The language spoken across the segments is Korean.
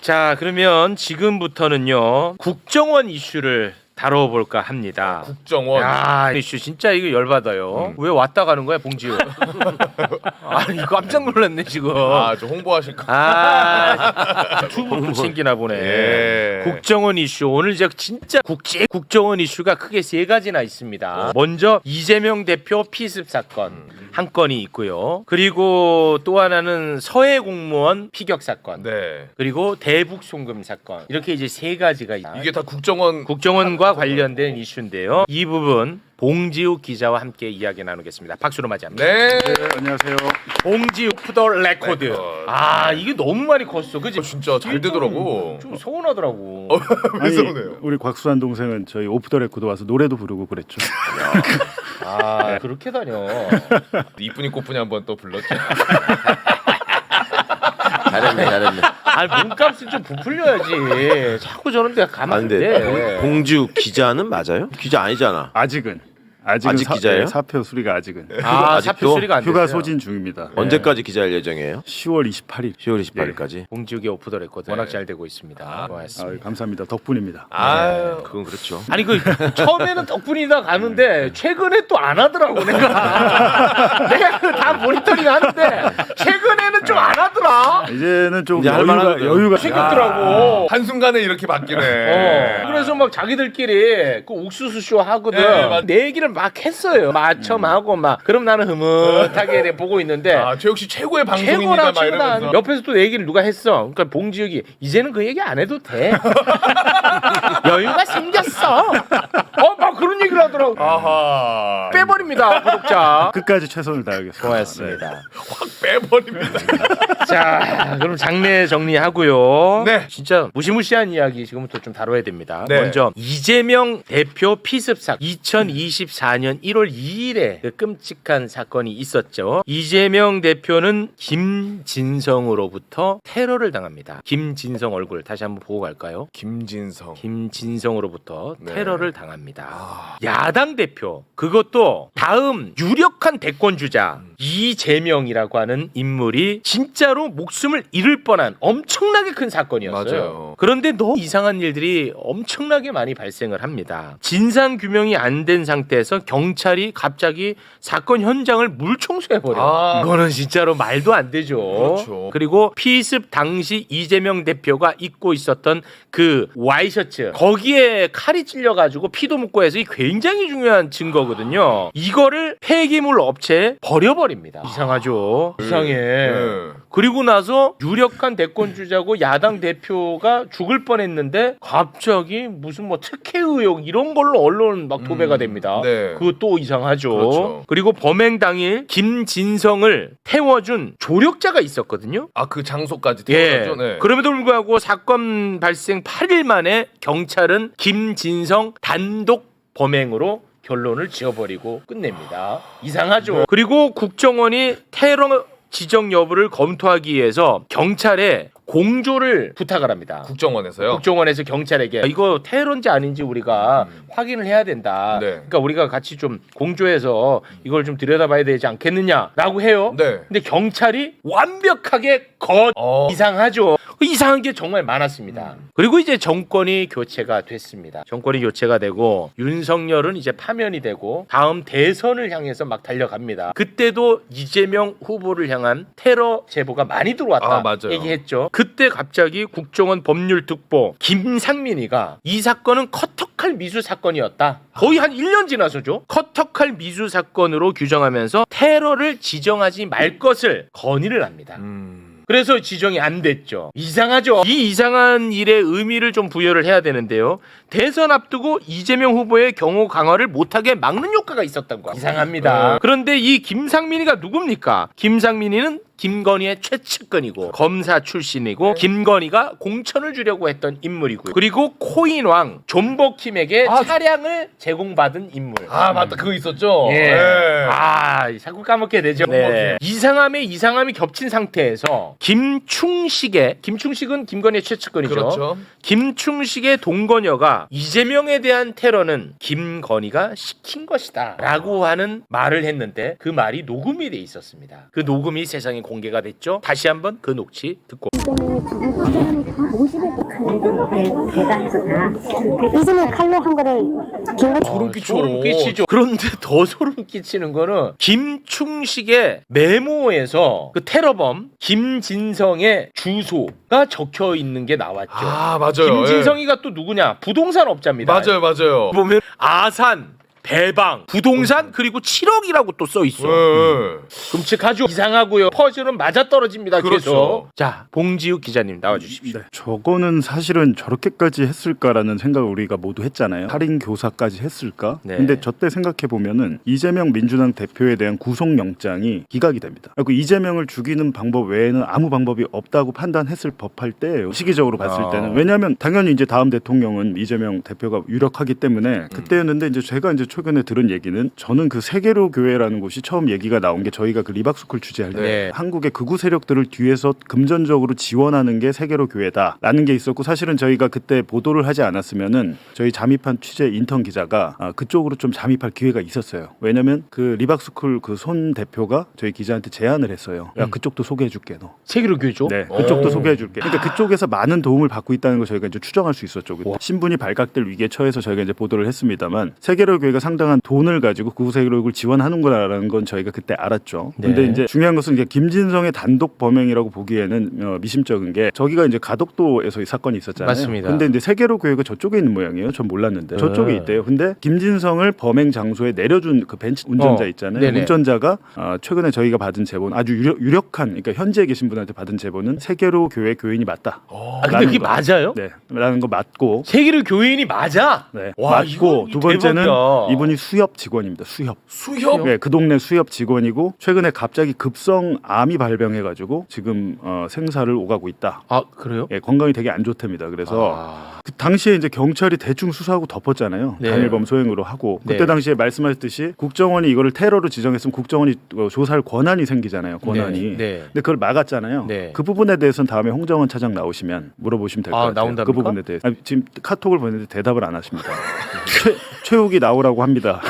자, 그러면 지금부터는요. 국정원 이슈를 다뤄볼까 합니다. 국정원. 야, 이슈 진짜 이거 열받아요. 왜 왔다 가는 거야, 봉지우? 아니, 깜짝 놀랐네, 지금. 아, 저 홍보하실 거. 아, 투부도 챙기나 보네. 예. 국정원 이슈 오늘 이제 진짜 국제 국정원 이슈가 크게 세 가지나 있습니다. 먼저 이재명 대표 피습 사건 한 건이 있고요. 그리고 또 하나는 서해 공무원 피격 사건. 네. 그리고 대북 송금 사건. 이렇게 이제 세 가지가 있다. 이게 다 국정원 국정원과 관련된 이슈인데요. 이 부분 봉지우 기자와 함께 이야기 나누겠습니다. 박수로 맞이합니다. 네. 안녕하세요. 봉지우 푸더 레코드. 레코드. 아 이게 너무 많이 컸어, 그지? 어, 진짜 잘 되더라고. 좀 서운하더라고. 왜 서운해요? 우리 곽수환 동생은 저희 오프 더 레코드 와서 노래도 부르고 그랬죠. 아 그렇게 다녀. 이쁜이 꽃분이 한번 또 불렀죠. 잘했네 잘했네 아니 몸값은 좀 부풀려야지. 자꾸 저런 데아 가면 안 돼. 봉- 봉지우 기자는 맞아요? 기자 아니잖아 아직은 아직은 아직 사, 기자예요? 네, 사표 수리가 아직은 아 아직도? 사표 수리가 안 휴가 됐어요. 소진 중입니다. 언제까지 기자할 예정이에요? 10월 28일. 10월 28일까지 봉지욱의 오프 더 레코드 워낙 잘 되고 있습니다. 아, 고맙습니다. 감사합니다. 덕분입니다. 아유. 그건 그렇죠 아니 그 처음에는 덕분이다 가는데 최근에 또 안 하더라고 내가 내가 그다 모니터링 하는데 최근에는 좀 안 하더라 이제는 좀 이제 할 여유가 만하거든. 여유가 생겼더라고 한순간에 이렇게 바뀌네. 어. 그래서 막 자기들끼리 그 옥수수 쇼 하거든. 네, 맞- 내 얘기를 막 했어요. 맞춰하고 막. 그럼 나는 흐뭇하게 보고 있는데 아, 최욱 씨 최고의 최고나 막 최고다. 이러면서. 옆에서 또내 얘기를 누가 했어. 그러니까 봉지혁이 이제는 그 얘기 안 해도 돼. 여유가 생겼어. 그런 얘기를 하더라고. 아하. 빼버립니다, 구독자. 끝까지 최선을 다하겠습니다. 고맙습니다. 확 빼버립니다. 자, 그럼 장례 정리하고요. 네. 진짜 무시무시한 이야기 지금부터 좀 다뤄야 됩니다. 네. 먼저 이재명 대표 피습사 2024년 1월 2일에 그 끔찍한 사건이 있었죠. 이재명 대표는 김진성으로부터 테러를 당합니다. 김진성 얼굴 다시 한번 보고 갈까요? 김진성. 김진성으로부터 네. 테러를 당합니다. 아. 야당 대표 그것도 다음 유력한 대권 주자 이재명이라고 하는 인물이 진짜로 목숨을 잃을 뻔한 엄청나게 큰 사건이었어요. 맞아요. 그런데 너무 이상한 일들이 엄청나게 많이 발생을 합니다. 진상 규명이 안 된 상태에서 경찰이 갑자기 사건 현장을 물청소해 버려. 아. 이거는 진짜로 말도 안 되죠. 그렇죠. 그리고 피습 당시 이재명 대표가 입고 있었던 그 와이셔츠 거기에 칼이 찔려 가지고 피도 묻고 해서 이 굉장히 중요한 증거거든요. 이거를 폐기물 업체에 버려버립니다. 이상하죠. 이상해. 네. 그리고 나서 유력한 대권 주자고 야당 대표가 죽을 뻔했는데 갑자기 무슨 뭐 특혜 의혹 이런 걸로 언론 막 도배가 음, 됩니다. 네. 그것도 이상하죠. 그렇죠. 그리고 범행 당일 김진성을 태워준 조력자가 있었거든요. 아, 그 장소까지 예. 태워졌죠. 네. 그럼에도 불구하고 사건 발생 8일 만에 경찰은 김진성 단독 범행으로 결론을 지어버리고 끝냅니다. 이상하죠. 그리고 국정원이 테러 지정 여부를 검토하기 위해서 경찰에 공조를 부탁을 합니다. 국정원에서요. 국정원에서 경찰에게 이거 테러인지 아닌지 우리가 확인을 해야 된다. 네. 그러니까 우리가 같이 좀 공조해서 이걸 좀 들여다봐야 되지 않겠느냐라고 해요. 네. 근데 경찰이 완벽하게 거 어. 이상하죠. 그 이상한 게 정말 많았습니다. 그리고 이제 정권이 교체가 됐습니다. 정권이 교체가 되고 윤석열은 이제 파면이 되고 다음 대선을 향해서 막 달려갑니다. 그때도 이재명 후보를 향한 테러 제보가 많이 들어왔다 아, 맞아요. 얘기했죠. 그때 갑자기 국정원 법률특보 김상민이가 이 사건은 커터칼 미수 사건이었다. 거의 한 1년 지나서죠. 커터칼 미수 사건으로 규정하면서 테러를 지정하지 말 것을 건의를 합니다. 음. 그래서 지정이 안 됐죠. 이상하죠. 이 이상한 일에 의미를 좀 부여를 해야 되는데요. 대선 앞두고 이재명 후보의 경호 강화를 못하게 막는 효과가 있었던 거. 이상합니다. 네. 그런데 이 김상민이가 누굽니까? 김상민이는 김건희의 최측근이고 검사 출신이고 김건희가 공천을 주려고 했던 인물이고요. 그리고 코인왕 존버킴에게 아, 차량을 제공받은 인물. 아, 맞다. 그거 있었죠. 예. 네. 아, 자꾸 까먹게 되죠. 네. 이상함에 이상함이 겹친 상태에서 김충식의 김충식은 김건희의 최측근이죠. 그렇죠. 김충식의 동거녀가 이재명에 대한 테러는 김건희가 시킨 것이다 라고 하는 말을 했는데 그 말이 녹음이 돼 있었습니다. 그 녹음이 세상에 공개가 됐죠. 다시 한번 그 녹취 듣고. 이재명이 죽은 사람이 다 모집을 또 칼로 대- 대가해서 다. 그 이재명 칼로 한 거를 김건 소름 끼쳐. 소름 끼치죠. 그런데 더 소름 끼치는 거는 김충식의 메모에서 그 테러범 김진성의 주소가 적혀 있는 게 나왔죠. 아 맞아요. 김진성이가 또 누구냐? 부동 산 업자입니다. 예. 맞아요, 맞아요. 보면 아산, 배방, 부동산 그리고 7억이라고 또 써 있어. 예. 끔찍하죠. 이상하고요. 퍼즐은 맞아 떨어집니다. 그렇죠. 계속. 자, 봉지욱 기자님 나와 주십시오. 네. 저거는 사실은 저렇게까지 했을까라는 생각을 우리가 모두 했잖아요. 살인 교사까지 했을까? 네. 근데 저때 생각해 보면은 이재명 민주당 대표에 대한 구속 영장이 기각이 됩니다. 그리고 이재명을 죽이는 방법 외에는 아무 방법이 없다고 판단했을 법할 때예요. 시기적으로 봤을 아. 때는 왜냐하면 당연히 이제 다음 대통령은 이재명 대표가 유력하기 때문에 그때였는데 이제 제가 이제 최근에 들은 얘기는 저는 그 세계로 교회라는 곳이 처음 얘기가 나온 게 저희가 그 리박스쿨 취재할 때 네. 한국의 극우 세력들을 뒤에서 금전적으로 지원하는 게 세계로 교회다라는 게 있었고 사실은 저희가 그때 보도를 하지 않았으면은 저희 잠입한 취재 인턴 기자가 아, 그쪽으로 좀 잠입할 기회가 있었어요. 왜냐면 그 리박스쿨 그 손 대표가 저희 기자한테 제안을 했어요. 야 음. 그쪽도 소개해줄게 너. 세계로 교죠? 네, 그쪽도 오. 소개해줄게. 그러니까 그쪽에서 많은 도움을 받고 있다는 걸 저희가 이제 추정할 수 있었죠. 그때. 신분이 발각될 위기에 처해서 저희가 이제 보도를 했습니다만 세계로 교회가 상당한 돈을 가지고 구세계로을 지원하는구나라는 건 저희가 그때 알았죠. 근데 네. 이제 중요한 것은 이제 김진성의 단독 범행이라고 보기에는 어, 미심쩍은 게 저기가 이제 가덕도에서 이 사건이 있었잖아요. 맞습니다. 근데 이제 세계로 교회가 저쪽에 있는 모양이에요. 전 몰랐는데 저쪽에 네. 있대요. 근데 김진성을 범행 장소에 내려준 그 벤치 운전자 어, 있잖아요. 네네. 운전자가 어, 최근에 저희가 받은 제보는 아주 유력, 유력 한 그러니까 현지에 계신 분한테 받은 제보는 세계로 교회 교인이 맞다. 아, 근데 그게 거. 맞아요? 네, 라는 거 맞고 세계로 교인이 맞아? 네, 와, 맞고 이건 두 번째는 대박이다. 이분이 수협 직원입니다. 수협. 수협. 네, 그 동네 수협 직원이고 최근에 갑자기 급성 암이 발병해가지고 지금 어, 생사를 오가고 있다. 아, 그래요? 예, 건강이 되게 안 좋답니다. 그래서 아, 그 당시에 이제 경찰이 대충 수사하고 덮었잖아요. 네. 단일범 소행으로 하고 그때 네. 당시에 말씀하셨듯이 국정원이 이거를 테러로 지정했으면 국정원이 어, 조사할 권한이 생기잖아요. 권한이. 네, 네. 근데 그걸 막았잖아요. 네. 그 부분에 대해서는 다음에 홍정원 차장 나오시면 물어보시면 될 것 아, 같아요. 나온답니까? 그 부분에 대해서 아니, 지금 카톡을 보냈는데 대답을 안 하십니다. 최, 최욱이 나오라고 합니다.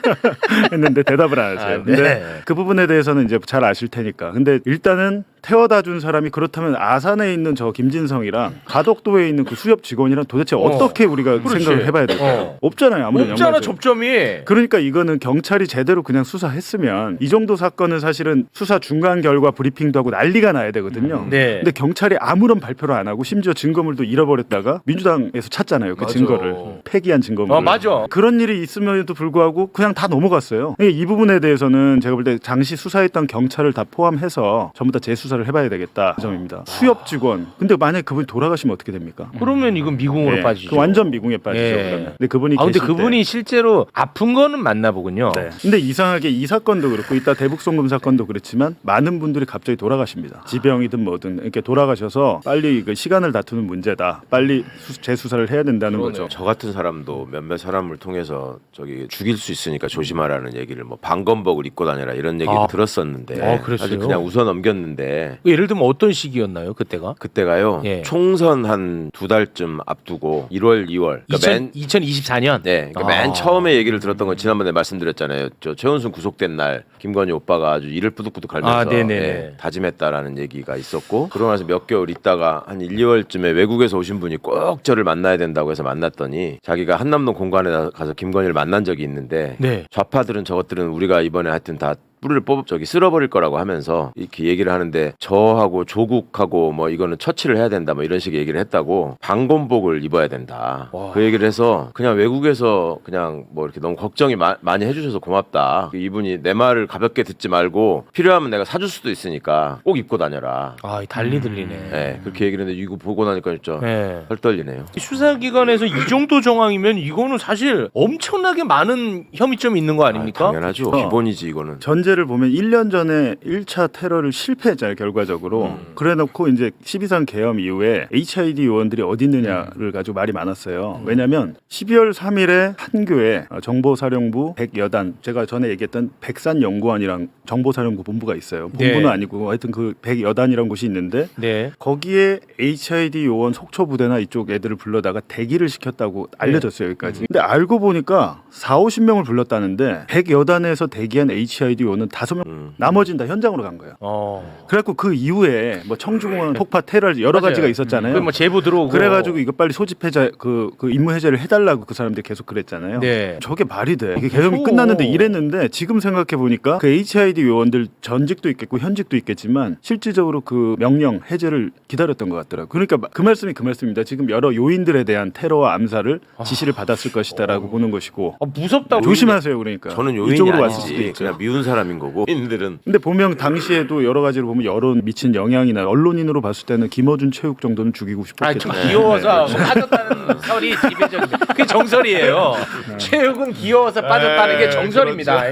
했는데 대답을 안 하세요. 아, 근데 네. 그 부분에 대해서는 이제 잘 아실 테니까. 근데 일단은 태워다 준 사람이 그렇다면 아산에 있는 저 김진성이랑 가덕도에 있는 그 수협 직원이랑 도대체 어. 어떻게 우리가 그렇지. 생각을 해봐야 될까요? 어. 없잖아요. 아무런 없잖아, 연관성. 접점이. 그러니까 이거는 경찰이 제대로 그냥 수사했으면 이 정도 사건은 사실은 수사 중간 결과 브리핑도 하고 난리가 나야 되거든요. 네. 근데 경찰이 아무런 발표를 안 하고 심지어 증거물도 잃어버렸다가 민주당에서 찾잖아요. 그 맞아. 증거를 폐기한 증거물. 어, 맞아. 그런 일이 있음에도 불구하고 그냥 다 넘어갔어요. 이 부분에 대해서는 제가 볼 때 당시 수사했던 경찰을 다 포함해서 전부 다 재수사 를 해봐야 되겠다 그 점입니다. 수협 직원. 근데 만약 에 그분이 돌아가시면 어떻게 됩니까? 그러면 이건 미궁으로 예, 빠지죠. 그 완전 미궁에 빠지죠. 예. 그러면. 근데 그분이 아, 근데 계실 때- 그분이 실제로 아픈 거는 맞나 보군요. 네. 근데 이상하게 이 사건도 그렇고 이따 대북송금 사건도 그렇지만 많은 분들이 갑자기 돌아가십니다. 지병이든 뭐든 이렇게 돌아가셔서 빨리 그 시간을 다투는 문제다. 빨리 수- 재수사를 해야 된다는. 거죠. 저 같은 사람도 몇몇 사람을 통해서 저기 죽일 수 있으니까 조심하라는 얘기를 뭐 방검복을 입고 다녀라 이런 얘기를 아. 들었었는데 아, 그랬어요? 사실 그냥 웃어 넘겼는데 예를 들면 어떤 시기였나요, 그때가? 그때가요 예. 총선 한 두 달쯤 앞두고 1월 2월 그러니까 맨 2024년. 네, 그러니까 아. 맨 처음에 얘기를 들었던 건 지난번에 말씀드렸잖아요. 저 최은순 구속된 날 김건희 오빠가 아주 이를 뿌듯뿌듯 갈면서 아. 예, 다짐했다라는 얘기가 있었고 그러고 나서 몇 개월 있다가 한 1, 2월쯤에 외국에서 오신 분이 꼭 저를 만나야 된다고 해서 만났더니 자기가 한남동 공간에 가서 김건희를 만난 적이 있는데 네. 좌파들은 저것들은 우리가 이번에 하여튼 다 뿌리를 뽑 저기 쓸어버릴 거라고 하면서 이렇게 얘기를 하는데 저하고 조국하고 뭐 이거는 처치를 해야 된다 뭐 이런 식의 얘기를 했다고 방검복을 입어야 된다 와. 그 얘기를 해서 그냥 외국에서 그냥 뭐 이렇게 너무 걱정이 마- 많이 해주셔서 고맙다 이분이 내 말을 가볍게 듣지 말고 필요하면 내가 사줄 수도 있으니까 꼭 입고 다녀라 아, 달리 들리네. 네, 그렇게 얘기를 했는데 이거 보고 나니까 진짜 네. 헐떨리네요 수사기관에서 이 정도 정황이면 이거는 사실 엄청나게 많은 혐의점이 있는 거 아닙니까? 아, 당연하죠 어. 기본이지 이거는 전제 를 보면 1년 전에 1차 테러를 실패했잖아요, 결과적으로. 음. 그래 놓고 이제 12상 계엄 이후에 HID 요원들이 어디 음. 있느냐를 가지고 말이 많았어요. 왜냐면 12월 3일에 한 교회 어, 정보사령부 백여단 제가 전에 얘기했던 백산연구원이랑 정보사령부 본부가 있어요. 본부는 네. 아니고 하여튼 그 백여단이라는 곳이 있는데 네. 거기에 HID 요원 속초 부대나 이쪽 애들을 불러다가 대기를 시켰다고 알려졌어요 네. 여기까지. 근데 알고 보니까 4, 50명을 불렀다는데 100여단에서 대기한 HID 요원 구성원은 다섯 명, 음. 나머지는 다 현장으로 간 거예요. 어. 그래갖고 그 이후에 뭐 청주공원 폭파 테러 여러 맞아요. 가지가 있었잖아요. 그뭐 제보 들어오고 그래가지고 이거 빨리 소집 해제 그, 그 임무 해제를 해달라고 그 사람들 이 계속 그랬잖아요. 네. 저게 말이 돼. 이게 계엄이 무서워. 끝났는데 이랬는데 지금 생각해 보니까 그 HID 요원들 전직도 있겠고 현직도 있겠지만 실질적으로 그 명령 해제를 기다렸던 것 같더라고요. 그러니까 그 말씀이 그 말씀입니다. 지금 여러 요인들에 대한 테러와 암살을 지시를 받았을 것이다라고 보는 것이고 아, 무섭다. 조심하세요. 그러니까 저는 요인이 이쪽으로 왔을 수도 아니지. 있죠. 그냥 미운 사람 인 거고. 인들은 근데 보면 당시에도 여러 가지로 보면 여론 미친 영향이나 언론인으로 봤을 때는 김어준 체육 정도는 죽이고 아, 좀 싶었겠죠. 귀여워서 빠졌다는 설이 지배적이죠. 그게 정설이에요. 체육은 귀여워서 빠졌다는 게 네, 정설입니다.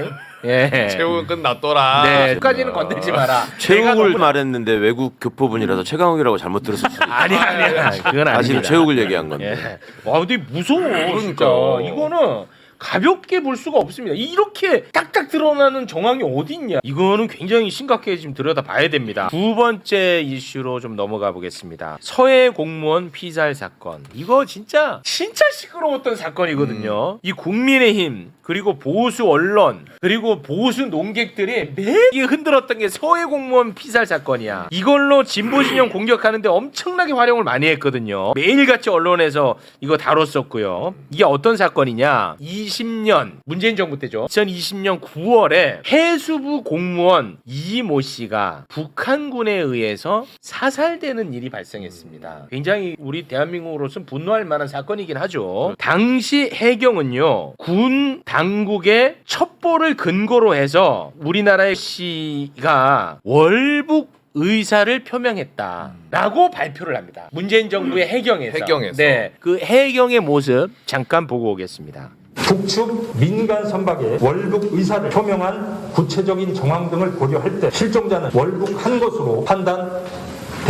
예. 최후는 끝났더라. 네, 끝까지는 건들지 마라. 최욱을 말했는데 외국 교포분이라서 최강욱이라고 잘못 들었을 수도 있어요. 아니 아니야. 그건 아닙니다. 사실 최욱을 얘기한 건데. 예. 와 근데 무서워 진짜. 이거는 가볍게 볼 수가 없습니다. 이렇게 딱딱 드러나는 정황이 어디 있냐? 이거는 굉장히 심각하게 지금 들여다 봐야 됩니다. 두 번째 이슈로 좀 넘어가 보겠습니다. 서해 공무원 피살 사건. 이거 진짜 진짜 시끄러웠던 사건이거든요. 이 국민의힘 그리고 보수 언론 그리고 보수 농객들이 매일 흔들었던 게 서해 공무원 피살 사건이야. 이걸로 진보 진영 공격하는데 엄청나게 활용을 많이 했거든요. 매일같이 언론에서 이거 다뤘었고요. 이게 어떤 사건이냐? 20년 문재인 정부 때죠. 2020년 9월에 해수부 공무원 이모 씨가 북한군에 의해서 사살되는 일이 발생했습니다. 굉장히 우리 대한민국으로서는 분노할 만한 사건이긴 하죠. 당시 해경은요 군 당 국의 첩보를 근거로 해서 우리나라의 씨가 월북 의사를 표명했다라고 발표를 합니다. 문재인 정부의 해경에서. 해경에서. 네, 그 해경의 모습 잠깐 보고 오겠습니다. 북측 민간 선박의 월북 의사를 표명한 구체적인 정황 등을 고려할 때 실종자는 월북한 것으로 판단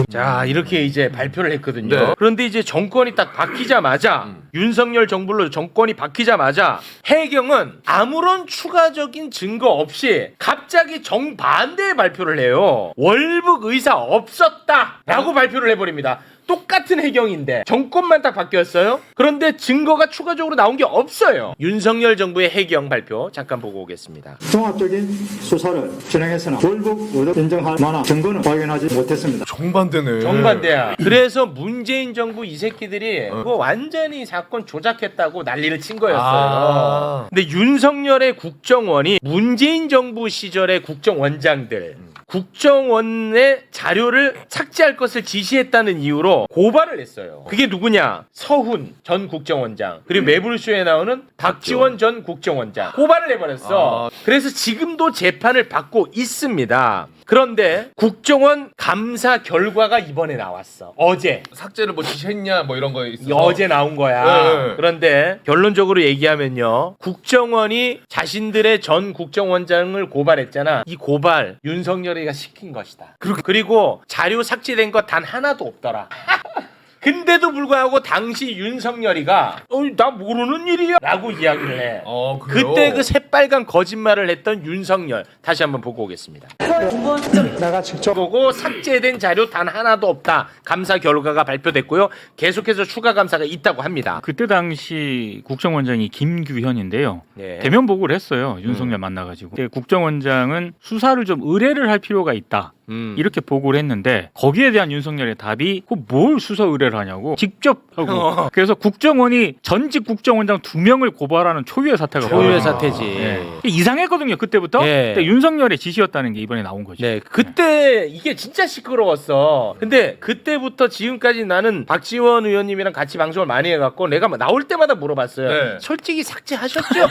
자 이렇게 이제 발표를 했거든요. 네. 그런데 이제 정권이 딱 바뀌자마자 윤석열 정부로 정권이 바뀌자마자 해경은 아무런 추가적인 증거 없이 갑자기 정반대의 발표를 해요. 월북 의사 없었다라고 발표를 해버립니다. 똑같은 해경인데 정권만 딱 바뀌었어요. 그런데 증거가 추가적으로 나온 게 없어요. 윤석열 정부의 해경 발표 잠깐 보고 오겠습니다. 종합적인 수사를 진행해서는 월북 의도 인정할 만한 증거는 발견하지 못했습니다. 정반대네. 정반대야. 그래서 문재인 정부 이 새끼들이 그거 완전히 사건 조작했다고 난리를 친 거였어요. 아. 근데 윤석열의 국정원이 문재인 정부 시절의 국정원장들 국정원의 자료를 삭제할 것을 지시했다는 이유로 고발을 했어요. 그게 누구냐? 서훈 전 국정원장 그리고 매불쇼에 나오는 박지원 전 국정원장 고발을 해버렸어. 그래서 지금도 재판을 받고 있습니다. 그런데 국정원 감사 결과가 이번에 나왔어. 어제. 삭제를 뭐 지시했냐 뭐 이런 거 있어. 어제 나온 거야. 네. 그런데 결론적으로 얘기하면요. 국정원이 자신들의 전 국정원장을 고발했잖아. 이 고발 윤석열이 가 시킨 것이다. 그리고 자료 삭제된 것 단 하나도 없더라. 근데도 불구하고 당시 윤석열이가 어, 나 모르는 일이야 라고 이야기를 해. 어, 그래요? 그때 그 새빨간 거짓말을 했던 윤석열 다시 한번 보고 오겠습니다. 내가 직접 보고 삭제된 자료 단 하나도 없다. 감사 결과가 발표됐고요. 계속해서 추가 감사가 있다고 합니다. 그때 당시 국정원장이 김규현인데요. 네. 대면 보고를 했어요. 윤석열 만나가지고. 그때 국정원장은 수사를 좀 의뢰를 할 필요가 있다. 음. 이렇게 보고를 했는데 거기에 대한 윤석열의 답이 그뭘 수사 의뢰를 하냐고 직접 하고 어. 그래서 국정원이 전직 국정원장 두 명을 고발하는 초유의 사태가 초유의 벌어졌어요. 사태지. 네. 이상했거든요 그때부터. 네. 근데 윤석열의 지시였다는 게 이번에 나온 거죠. 네, 그때 이게 진짜 시끄러웠어. 근데 그때부터 지금까지 나는 박지원 의원님이랑 같이 방송을 많이 해갖고 내가 막 나올 때마다 물어봤어요. 네. 솔직히 삭제하셨죠?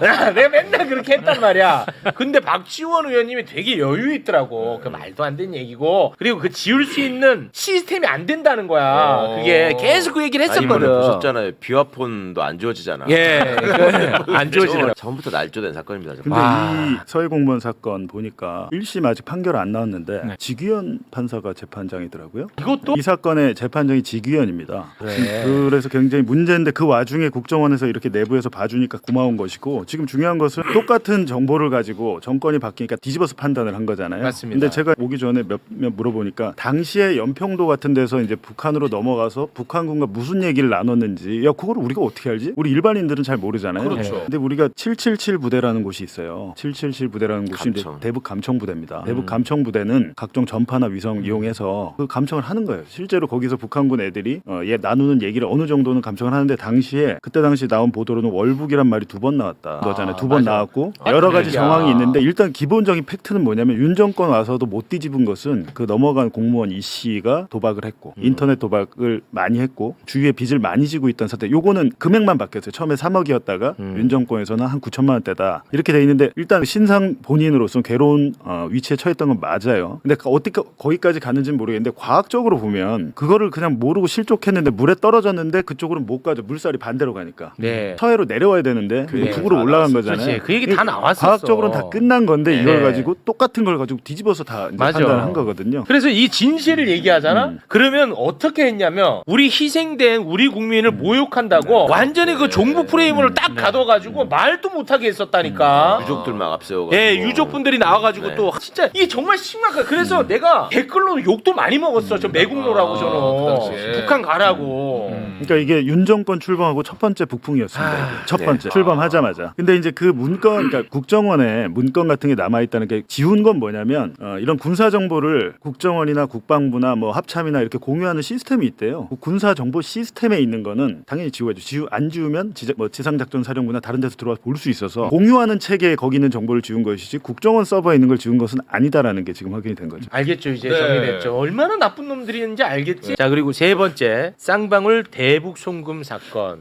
내가, 내가 맨날 그렇게 했단 말이야. 근데 박지원 의원님이 되게 여유 있더라고. 그 말도 안 되는 얘기고 그리고 그 지울 수 있는 시스템이 안 된다는 거야. 어. 그게 계속 그 얘기를 아, 했었거든. 보셨잖아요. 비와폰도 안 지워지잖아. 예, 그, 안 지워지더라고. 처음부터 날조된 사건입니다. 정말. 근데 와. 이 서해 공무원 사건 보니까 1심 아직 판결 안 나왔는데 네. 지규현 판사가 재판장이더라고요. 이것도 이 사건의 재판장이 지규현입니다. 그래. 그래서 굉장히 문제인데 그 와중에 국정원에서 이렇게 내부에서 봐주니까 고마운 것이고 지금 중요한 것은 똑같은 정보를 가지고 정권이 바뀌니까 뒤집어서 판단을 한 거 잖아요. 맞습니다. 근데 제가 오기 전에 몇 몇 물어보니까 당시에 연평도 같은 데서 이제 북한으로 넘어가서 북한군과 무슨 얘기를 나눴는지 야 그걸 우리가 어떻게 알지? 우리 일반인들은 잘 모르잖아요. 그렇죠. 근데 우리가 777 부대라는 곳이 있어요. 777 부대라는 곳이 이제 감청. 대북 감청 부대입니다. 대북 감청 부대는 각종 전파나 위성 이용해서 그 감청을 하는 거예요. 실제로 거기서 북한군 애들이 어, 얘 나누는 얘기를 어느 정도는 감청을 하는데 당시에 그때 당시 나온 보도로는 월북이란 말이 두 번 나왔다. 거잖아요. 두 번 맞아. 나왔고 아, 여러 그래. 가지 야. 정황이 있는데 일단 기본적인 팩트는 뭐냐면 윤 정권 와서도 못 뒤집은 것은 그 넘어간 공무원 이 씨가 도박을 했고 음. 인터넷 도박을 많이 했고 주위에 빚을 많이 지고 있던 사태. 요거는 금액만 바뀌었어요. 처음에 3억이었다가 음. 윤 정권에서는 한 9천만 원대다 이렇게 돼 있는데 일단 신상 본인으로서 괴로운 어, 위치에 처했던 건 맞아요. 근데 그 어떻게 거기까지 갔는지는 모르겠는데 과학적으로 보면 그거를 그냥 모르고 실족했는데 물에 떨어졌는데 그쪽으로 못 가죠. 물살이 반대로 가니까. 네. 서해로 내려와야 되는데 그래. 북으로 다 올라간 나왔어. 거잖아요. 그렇지. 그 얘기 다 이게 나왔었어. 과학적으로는 다 끝난 건데 네. 이걸 가지고 똑같은 걸 가지고 뒤집어서 다 이제 맞아. 판단을 한 거거든요. 그래서 이 진실을 얘기하잖아. 음. 그러면 어떻게 했냐면 우리 희생된 우리 국민을 음. 모욕한다고 네. 완전히 그 종부 프레임을 딱 가둬가지고 말도 못하게 했었다니까. 유족들 막 앞세워가지고. 예, 유족분들이 나와가지고 네. 또 진짜 이게 정말 심각해. 그래서 내가 댓글로 욕도 많이 먹었어. 저 매국노라고 아, 저는 그 당시에. 북한 가라고. 그러니까 이게 윤 정권 출범하고 첫 번째 북풍이었습니다. 아, 이게. 첫 네. 번째 출범하자마자. 근데 이제 그 문건, 그러니까 국정원에 문건 같은 게 남아 있다는 게 지운 건 뭐냐면 어, 이런 군사 정보를 국정원이나 국방부나 뭐 합참이나 이렇게 공유하는 시스템이 있대요. 그 군사 정보 시스템에 있는 거는 당연히 지워야죠. 지우 안 지우면 지자, 뭐 지상 작전 사령부나 다른 데서 들어와서 볼수 있어서 공유하는 체계에 거기 있는 정보를 지운 것이지 국정원 서버에 있는 걸 지운 것은 아니다라는 게 지금 확인이 된 거죠. 알겠죠 이제 네. 정리됐죠 얼마나 나쁜 놈들이었는지 알겠지 자 그리고 세 번째 쌍방울 대북 송금 사건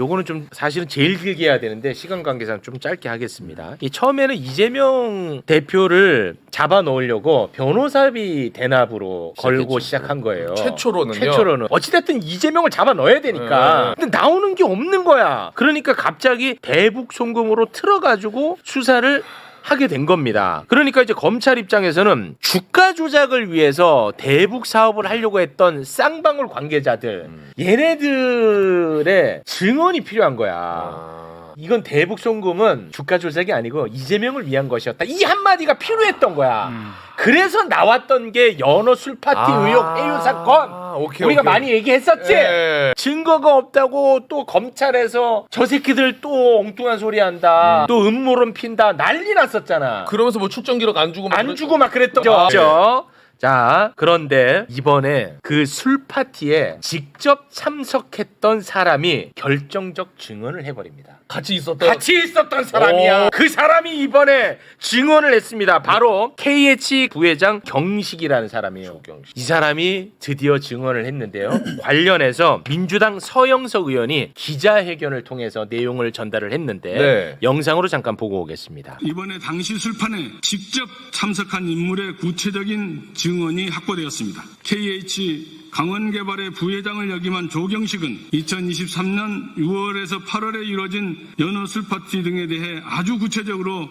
요거는 좀 사실은 제일 길게 해야 되는데 시간 관계상 좀 짧게 하겠습니다 이 처음에는 이재명 대표를 잡아 넣으려고 변호사비 대납으로 걸고 시작했죠. 시작한 거예요 최초로는요. 최초로는 어찌됐든 이재명을 잡아 넣어야 되니까 근데 나오는 게 없는 거야 그러니까 갑자기 대북 송금으로 틀어가지고 수사를 하게 된 겁니다. 그러니까 이제 검찰 입장에서는 주가 조작을 위해서 대북 사업을 하려고 했던 쌍방울 관계자들 얘네들의 증언이 필요한 거야. 아. 이건 대북 송금은 주가 조작이 아니고 이재명을 위한 것이었다. 이 한마디가 필요했던 거야. 음. 그래서 나왔던 게 연어 술 파티 의혹 해유 사건. 아, 오케이, 우리가 오케이. 많이 얘기했었지. 예. 증거가 없다고 또 검찰에서 저 새끼들 또 엉뚱한 소리 한다. 또 음모론 핀다. 난리 났었잖아. 그러면서 뭐 출정 기록 안 주고 막 안 그랬- 주고 막 그랬던 아, 거죠. 자, 그런데 이번에 그 술 파티에 직접 참석했던 사람이 결정적 증언을 해버립니다. 같이 있었던 같이 있었던 사람이야. 오. 그 사람이 이번에 증언을 했습니다. 바로 KH 부회장 경식이라는 사람이에요. 조경식. 이 사람이 드디어 증언을 했는데요. 관련해서 민주당 서영석 의원이 기자회견을 통해서 내용을 전달을 했는데 네. 영상으로 잠깐 보고 오겠습니다. 이번에 당시 술판에 직접 참석한 인물의 구체적인 증언이 확보되었습니다. KH 강원개발의 부회장을 역임한 조경식은 2023년 6월에서 8월에 이뤄진 연어 술파티 등에 대해 아주 구체적으로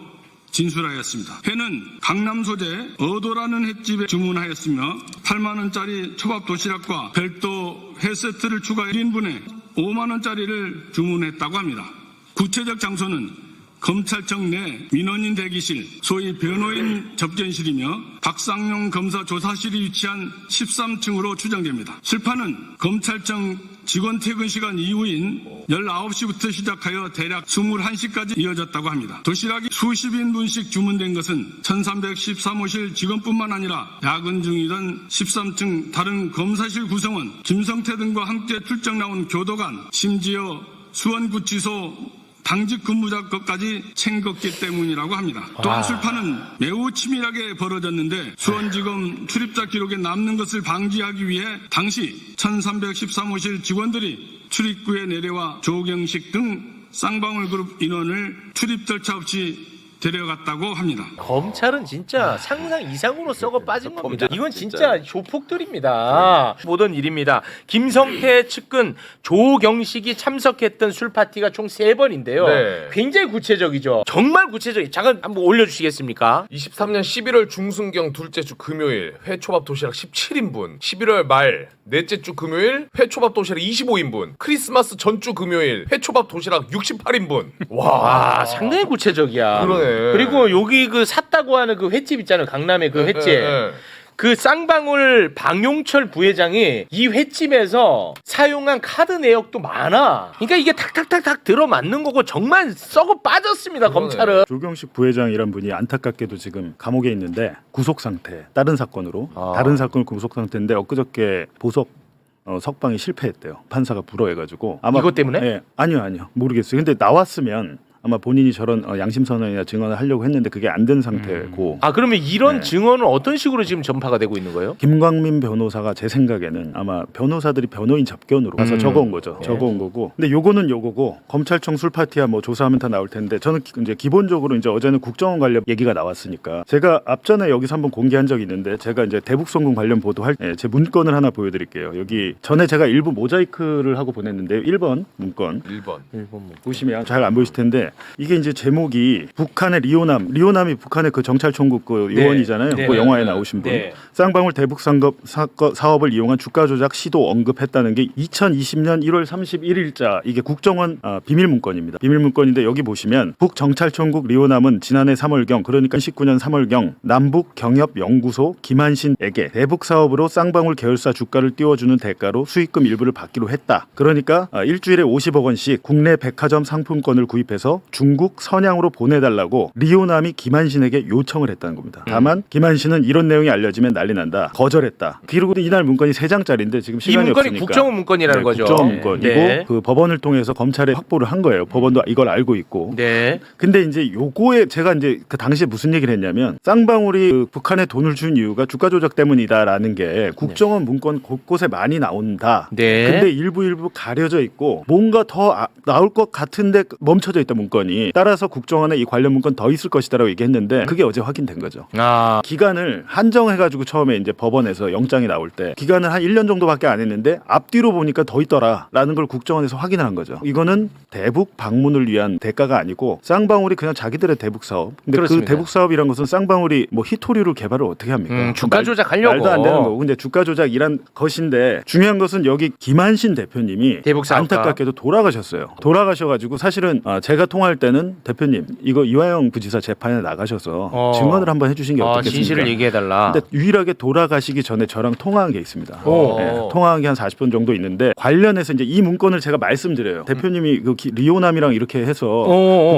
진술하였습니다. 회는 강남 소재 어도라는 횟집에 주문하였으며 8만 원짜리 초밥 도시락과 별도 회 세트를 추가 1인분에 5만 원짜리를 주문했다고 합니다. 구체적 장소는 검찰청 내 민원인 대기실, 소위 변호인 접견실이며 박상용 검사 조사실이 위치한 13층으로 추정됩니다. 술판은 검찰청 직원 퇴근 시간 이후인 19시부터 시작하여 대략 21시까지 이어졌다고 합니다. 도시락이 수십 인분씩 주문된 것은 1313호실 직원뿐만 아니라 야근 중이던 13층 다른 검사실 구성원 김성태 등과 함께 출정 나온 교도관 심지어 수원구치소 당직 근무자 것까지 챙겼기 때문이라고 합니다. 또한 술판은 매우 치밀하게 벌어졌는데 수원지검 출입자 기록에 남는 것을 방지하기 위해 당시 1313호실 직원들이 출입구에 내려와 조경식 등 쌍방울 그룹 인원을 출입 절차 없이 데려갔다고 합니다. 검찰은 진짜 상상 이상으로 썩어 빠진 겁니다. 이건 진짜. 진짜 조폭들입니다. 보던 일입니다. 김성태 측근 조경식이 참석했던 술 파티가 총 세 번인데요. 네. 굉장히 구체적이죠. 정말 구체적이. 잠깐 한번 올려주시겠습니까? 23년 11월 중순경 둘째 주 금요일 회초밥 도시락 17인분 11월 말 넷째 주 금요일 회초밥 도시락 25인분 크리스마스 전주 금요일 회초밥 도시락 68인분 와 와 상당히 구체적이야. 그러네. 그러네. 그리고 여기 그 샀다고 하는 그 횟집 있잖아요. 강남의 그 횟집. 예, 예. 그 쌍방울 방용철 부회장이 이 횟집에서 사용한 카드 내역도 많아. 그러니까 이게 탁탁탁탁 들어맞는 거고 정말 썩어 빠졌습니다. 그러네. 검찰은. 조경식 부회장이란 분이 안타깝게도 지금 감옥에 있는데 구속 상태. 다른 사건으로 아. 다른 사건 구속 상태인데 엊그저께 보석 어, 석방이 실패했대요. 판사가 불허해가지고 아마 이것 때문에? 예, 아니요, 아니요, 모르겠어요. 근데 나왔으면 아마 본인이 저런 어, 양심 선언이나 증언을 하려고 했는데 그게 안 된 상태고. 아 그러면 이런 네. 증언은 어떤 식으로 지금 전파가 되고 있는 거예요? 김광민 변호사가 제 생각에는 아마 변호사들이 변호인 접견으로 가서 음. 적어온 거죠. 네. 적어온 거고. 근데 요거는 요거고 검찰청 술 파티야 뭐 조사하면 다 나올 텐데 저는 기- 이제 기본적으로 이제 어제는 국정원 관련 얘기가 나왔으니까 제가 앞전에 여기서 한번 공개한 적이 있는데 제가 이제 대북송금 관련 보도할 예, 제 문건을 하나 보여드릴게요. 여기 전에 제가 일부 모자이크를 하고 보냈는데 1번 문건 1번. 보시면 잘 안 보이실 텐데 이게 이제 제목이 북한의 리오남 리오남이 북한의 그 정찰총국 그 네. 요원이잖아요. 네. 그 영화에 나오신 분. 네. 쌍방울 대북 상급 사업을 이용한 주가 조작 시도 언급했다는 게 2020년 1월 31일자 이게 국정원 아, 비밀 문건입니다. 비밀 문건인데 여기 보시면 북 정찰총국 리오남은 지난해 3월경 그러니까 19년 3월경 남북 경협 연구소 김한신에게 대북 사업으로 쌍방울 계열사 주가를 띄워주는 대가로 수익금 일부를 받기로 했다. 그러니까 아, 일주일에 50억 원씩 국내 백화점 상품권을 구입해서 중국 선양으로 보내달라고 리오남이 김한신에게 요청을 했다는 겁니다. 다만 김한신은 이런 내용이 알려지면 난리 난다. 거절했다. 그리고 이날 문건이 세 장짜리인데 지금 이 시간이 문건이 없으니까 국정원 문건이라는 네, 거죠. 국정원 문건이고 네. 그 법원을 통해서 검찰에 확보를 한 거예요. 법원도 이걸 알고 있고. 네. 근데 이제 요거에 제가 이제 그 당시에 무슨 얘기를 했냐면 쌍방울이 그 북한에 돈을 준 이유가 주가 조작 때문이다라는 게 국정원 문건 곳곳에 많이 나온다. 네. 근데 일부 일부 가려져 있고 뭔가 더 아- 나올 것 같은데 멈춰져 있던 문건 이 따라서 국정원에 이 관련 문건 더 있을 것이다라고 얘기했는데 그게 어제 확인된 거죠. 아 기간을 한정해가지고 처음에 이제 법원에서 영장이 나올 때 기간을 한 1년 정도밖에 안 했는데 앞뒤로 보니까 더 있더라라는 걸 국정원에서 확인을 한 거죠. 이거는 대북 방문을 위한 대가가 아니고 쌍방울이 그냥 자기들의 대북 사업. 근데 그렇습니다. 그 대북 사업이란 것은 쌍방울이 뭐 히토리로 개발을 어떻게 합니까? 음, 주가 말- 조작하려고. 말도 안 되는 거고. 근데 주가 조작이란 것인데 중요한 것은 여기 김한신 대표님이 대북 사업가. 안타깝게도 돌아가셨어요. 돌아가셔가지고 사실은 아, 제가 통 화할 때는 대표님 이거 이화영 부지사 재판에 나가셔서 어. 증언을 한번 해주신 게 아, 어떻겠습니까? 진실을 얘기해달라. 근데 유일하게 돌아가시기 전에 저랑 통화한 게 있습니다. 오. 네, 통화한 게 한 40분 정도 있는데 관련해서 이제 이 문건을 제가 말씀드려요. 대표님이 그 기- 리오남이랑 이렇게 해서 어,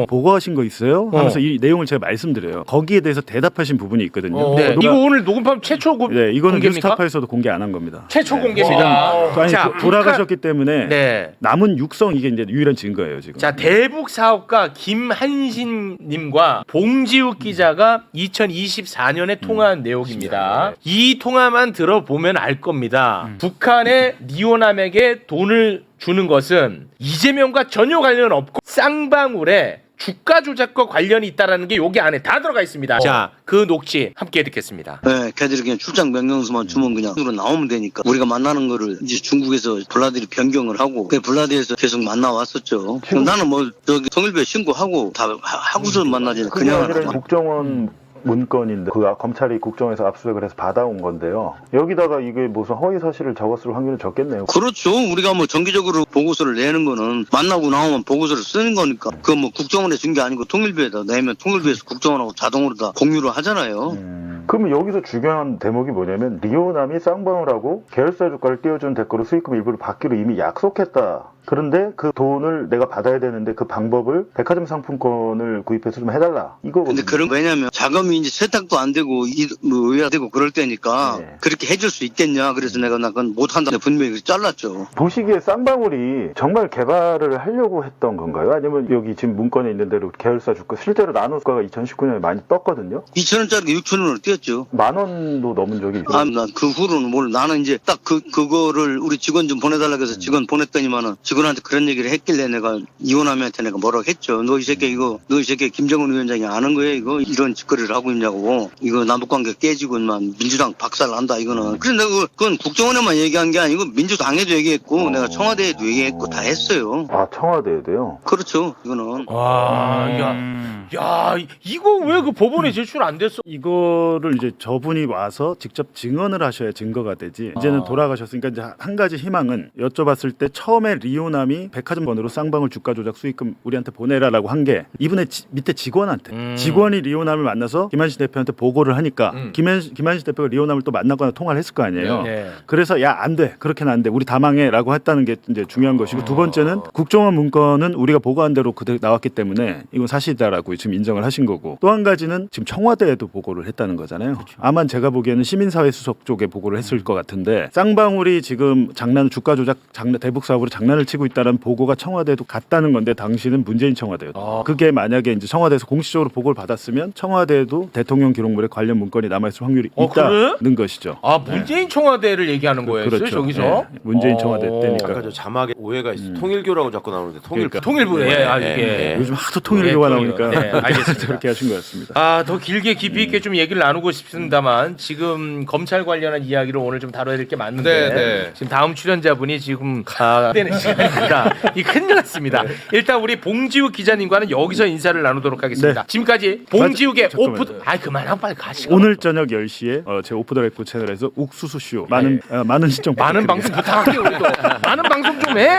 어. 보고하신 거 있어요? 어. 하면서 이 내용을 제가 말씀드려요. 거기에 대해서 대답하신 부분이 있거든요. 어. 네. 누가- 이거 오늘 녹음판 최초 고, 네, 이거는 공개입니까? 뉴스타파에서도 공개 안 한 겁니다. 최초 네. 공개입니다. 아니 자, 도- 돌아가셨기 때문에 네. 남은 육성 이게 이제 유일한 증거예요 지금. 자 대북 사업 가 김한신님과 봉지욱 기자가 2024년에 통화한 내용입니다. 이 통화만 들어보면 알 겁니다. 북한의 리오남에게 돈을 주는 것은 이재명과 전혀 관련 없고 쌍방울의 주가 조작과 관련이 있다라는 게 여기 안에 다 들어가 있습니다. 자 그 녹취 함께 듣겠습니다. 네, 걔들이 그냥 출장 명령서만 주면 그냥 으로 나오면 되니까 우리가 만나는 거를 이제 중국에서 블라디를 변경을 하고 그 블라디에서 계속 만나 왔었죠. 나는 뭐 저기 통일부에 신고하고 다 하- 하고서 만나지 그냥 안 하고. 국정원 문건인데 그 검찰이 국정에서 압수수색을 해서 받아온 건데요. 여기다가 이게 무슨 허위 사실을 적었을 확률은 적겠네요. 그렇죠. 우리가 뭐 정기적으로 보고서를 내는 거는 만나고 나오면 보고서를 쓰는 거니까 그거 뭐 국정원에 준 게 아니고 통일부에다 내면 통일부에서 국정원하고 자동으로 다 공유를 하잖아요. 그러면 여기서 중요한 대목이 뭐냐면 리오남이 쌍방울하고 계열사 주가를 띄워준 대가로 수익금 일부를 받기로 이미 약속했다. 그런데 그 돈을 내가 받아야 되는데 그 방법을 백화점 상품권을 구입해서 좀 해달라. 이거 근데 그런 왜냐면 자금이 이제 세탁도 안 되고 이- 뭐 의아되고 그럴 때니까 네. 그렇게 해줄 수 있겠냐 그래서 내가 나 그건 못 한다 분명히 잘랐죠. 보시기에 쌍방울이 정말 개발을 하려고 했던 건가요? 아니면 여기 지금 문건에 있는 대로 계열사 주가 실제로 나노 주가가 2019년에 많이 떴거든요. 2천 원짜리 6천 원으로 뛰었죠. 만 원도 넘은 적이 있어요. 아, 난그 후로는 뭘 나는 이제 딱 그 그거를 우리 직원 좀 보내달라 그래서 직원 보냈더니만은 직원한테 그런 얘기를 했길래 내가 이혼하면한테 내가 뭐라고 했죠. 너 이 새끼 이거 너 이 새끼 김정은 위원장이 아는 거예요 이거 이런 짓거리를 하고 있냐고 이거 남북관계 깨지고 만 민주당 박살난다 이거는. 그래 내가 그거- 그건 국정원에만 얘기한 게 아니고 민주당에도 얘기했고 내가 청와대에도 얘기했고 다 했어요. 아 청와대에도요. 그렇죠 이거는. 와, 야, 음. 야, 이거 왜 그 법원에 제출 안 됐어? 이거를 이제 저분이 와서 직접 증언을 하셔야 증거가 되지. 이제는 아. 돌아가셨으니까 이제 한 가지 희망은 여쭤봤을 때 처음에 리 오남이 백화점 번호로 쌍방울 주가 조작 수익금 우리한테 보내라라고 한 게 이분의 지- 밑에 직원한테 음. 직원이 리오남을 만나서 김한식 대표한테 보고를 하니까 음. 김한, 김한식 대표가 리오남을 또 만나거나 통화를 했을 거 아니에요. 네. 그래서 야 안 돼 그렇게는 안 돼 우리 다 망해라고 했다는 게 이제 중요한 것이고 두 번째는 국정원 문건은 우리가 보고한 대로 그대로 나왔기 때문에 이건 사실이다라고 지금 인정을 하신 거고 또 한 가지는 지금 청와대에도 보고를 했다는 거잖아요. 아마 제가 보기에는 시민사회 수석 쪽에 보고를 했을 것 같은데 쌍방울이 지금 장난 주가 조작 장난 대북 사업으로 장난을 치고 있다는 보고가 청와대에도 갔다는 건데 당시는 문재인 청와대였다. 아. 그게 만약에 이제 청와대에서 공식적으로 보고를 받았으면 청와대에도 대통령 기록물에 관련 문건이 남아있을 확률이 어, 그래? 있다는 것이죠. 아 문재인 청와대를 얘기하는 거예요, 그렇죠. 저기서? 네. 문재인 청와대 어. 때니까. 아까 저 자막에 오해가 있어. 통일교라고 자꾸 나오는데 통일 그러니까. 통일부, 예, 아, 이게. 요즘 하도 통일교가 네, 나오니까 네, 알겠습니다. 저렇게 하신 것 같습니다. 아, 더 길게 깊이 있게 좀 얘기를 나누고 싶습니다만 지금 검찰 관련한 이야기를 오늘 좀 다뤄야 될 게 많은데 네, 네. 지금 다음 출연자분이 지금 아, 시간입니다. 이 큰일 났습니다. 일단 우리 봉지욱 기자님과는 여기서 인사를 나누도록 하겠습니다. 네. 지금까지 봉지욱의 맞아, 잠깐만요. 오프 아 그만하고 빨리 가시고 오늘 저녁 10시에 어, 제 오프 더 레코 채널에서 욱수수 쇼 많은 어, 많은 시청 많은 부탁드립니다. 방송 우리도 많은 방송 좀 해.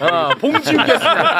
어, 봉지욱이었습니다.